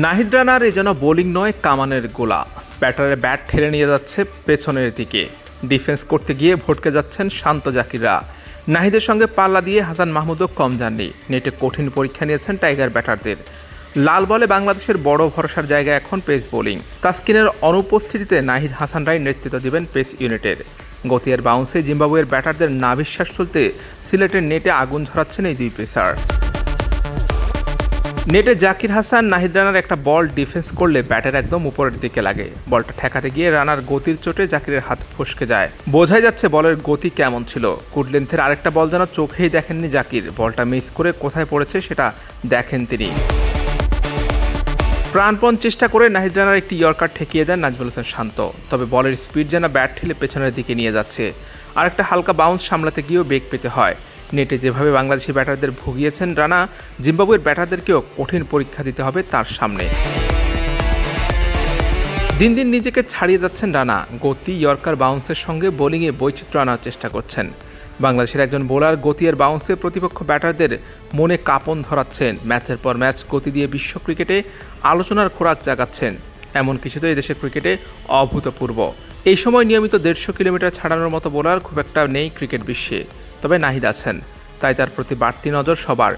নাহিদ রানার এ যেন বোলিং নয়, কামানের গোলা। ব্যাটারে ব্যাট ঠেলে নিয়ে যাচ্ছে পেছনের দিকে। ডিফেন্স করতে গিয়ে ভটকে যাচ্ছেন শান্ত জাকিররা। নাহিদের সঙ্গে পাল্লা দিয়ে হাসান মাহমুদও কম যাননি। নেটে কঠিন পরীক্ষা নিয়েছেন টাইগার ব্যাটারদের। লাল বলে বাংলাদেশের বড় ভরসার জায়গা এখন পেস বোলিং। তাস্কিনের অনুপস্থিতিতে নাহিদ হাসান রায় নেতৃত্ব দেবেন পেস ইউনিটের। গতিয়ার বাউন্সে জিম্বাবুয়ের ব্যাটারদের নাভিশ্বাস চলতে সিলেটের নেটে আগুন ধরাচ্ছেন এই দুই পেসার। নেটে জাকির হাসান, নাহিদ রানার একটা বল ডিফেন্স করলে ব্যাটের একদম উপরের দিকে লাগে। বলটা ঠেকাতে গিয়ে রানার গতির চোটে জাকিরের হাত ফসকে যায়। বোঝাই যাচ্ছে বলের গতি কেমন ছিল। কুডলেন্থের আরেকটা বল যেন চোখেই দেখেননি জাকির। বলটা মিস করে কোথায় পড়েছে সেটা দেখেন তিনি। প্রাণপণ চেষ্টা করে নাহিদ রানার একটি ইয়র্কার ঠেকিয়ে দেন নাজমুল হোসেন শান্ত। তবে বলের স্পিড যেন ব্যাট ঠেলে পেছনের দিকে নিয়ে যাচ্ছে। আরেকটা হালকা বাউন্স সামলাতে গিয়েও বেগ পেতে হয়। নেটে যেভাবে বাংলাদেশি ব্যাটারদের ভুগিয়েছেন রানা, জিম্বাবুয়ের ব্যাটারদেরকেও কঠিন পরীক্ষা দিতে হবে তার সামনে। দিন দিন নিজেকে ছাড়িয়ে যাচ্ছেন রানা, গতি ইয়র্কার বাউন্সের সঙ্গে বোলিংয়ে বৈচিত্র্য আনার চেষ্টা করছেন। বাংলাদেশের একজন বোলার গতি আর বাউন্সে প্রতিপক্ষ ব্যাটারদের মনে কাঁপন ধরাচ্ছেন। ম্যাচের পর ম্যাচ গতি দিয়ে বিশ্ব ক্রিকেটে আলোচনার খোরাক জাগাচ্ছেন। এমন কিছু তো দেশের ক্রিকেটে অভূতপূর্ব। এই সময় নিয়মিত দেড়শো কিলোমিটার ছাড়ানোর মতো বোলার খুব একটা নেই ক্রিকেট বিশ্বে। তবে নাহিদ আছেন। তাই তার প্রতি বাড়তি নজর সবার।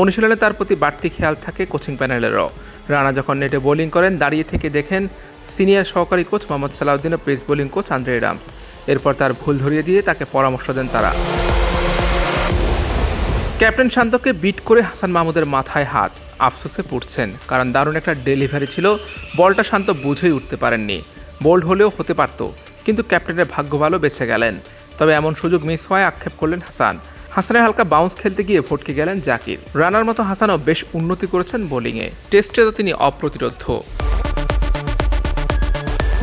অনুশীলনে তার প্রতি বাড়তি খেয়াল থাকে কোচিং প্যানেলেরও। রানা যখন নেটে বোলিং করেন, দাঁড়িয়ে থেকে দেখেন সিনিয়র সহকারী কোচ মোহাম্মদ সালাউদ্দিন ও pace bowling coach Andre Adams এরপর তার ভুল ধরিয়ে দিয়ে তাকে পরামর্শ দেন তারা। ক্যাপ্টেন শান্তকে বিট করে হাসান মাহমুদের মাথায় হাত। আফসোসে পড়ছেন, কারণ দারুণ একটা ডেলিভারি ছিল, বলটা শান্ত বুঝেই উঠতে পারেননি। বোল্ড হলেও হতে পারত, কিন্তু ক্যাপ্টেনের ভাগ্য ভালো বেঁচে গেলেন। তবে এমন সুযোগ মিস হওয়ায় আক্ষেপ করলেন হাসান। হাসানের হালকা বাউন্স খেলতে গিয়ে ভটকে গেলেন জাকির। রানার মতো হাসানও বেশ উন্নতি করেছেন বোলিংয়ে টেস্টে তো তিনি অপ্রতিরোধ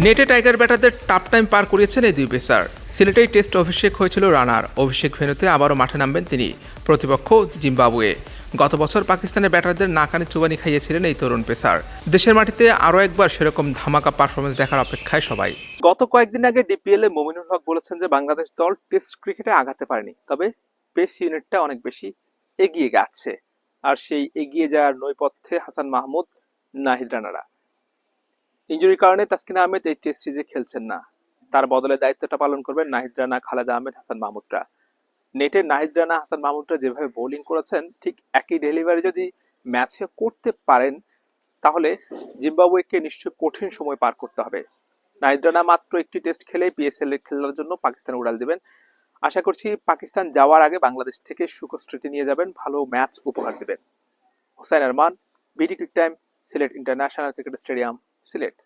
নেটে টাইগার ব্যাটারদের টাপ টাইম পার করিয়েছেন এই দুই পেসার সিলেটেই টেস্ট অভিষেক হয়েছিল রানার। অভিষেক ভেনুতে আবারও মাঠে নামবেন তিনি। প্রতিপক্ষ জিম্বাবুয়ে। গত বছর পাকিস্তানের ব্যাটারদের নাকানি চুবানি খাইয়েছিলেন এই তরুণ পেসার। দেশের মাটিতে আরও একবার সেরকম ধামাকা পারফরমেন্স দেখার অপেক্ষায় সবাই। গত কয়েকদিন আগে ডিপিএল এ মমিনুল হক বলেছেন যে বাংলাদেশ দল টেস্ট ক্রিকেটে আগাতে পারেনি, তবে পেস ইউনিটটা অনেক বেশি এগিয়ে গেছে। আর সেই এগিয়ে যাওয়ার নৈপথ্যে হাসান মাহমুদ, নাহিদ রানারা। ইঞ্জুরির কারণে তাসকিন আহমেদ এই টেস্ট সিরিজে খেলছেন না। তার বদলে দায়িত্বটা পালন করবেন নাহিদ রানা, খালেদা আহমেদ, হাসান মাহমুদরা। নেটে নাহিদ রানা, হাসান মাহমুদরা যেভাবে বোলিং করেছেন, ঠিক একই ডেলিভারি যদি ম্যাচে করতে পারেন, তাহলে জিম্বাবুয়েকে নিশ্চয়ই কঠিন সময় পার করতে হবে। নাহিদ রানা মাত্র একটি টেস্ট খেলে পিএসএল খেলার জন্য পাকিস্তান উড়াল দিবেন। আশা করছি পাকিস্তান যাওয়ার আগে বাংলাদেশ থেকে সুখস্মৃতি নিয়ে যাবেন, ভালো ম্যাচ উপহার দেবেন। Hossain Arman BD Cric Time Sylhet International Cricket Stadium, Sylhet.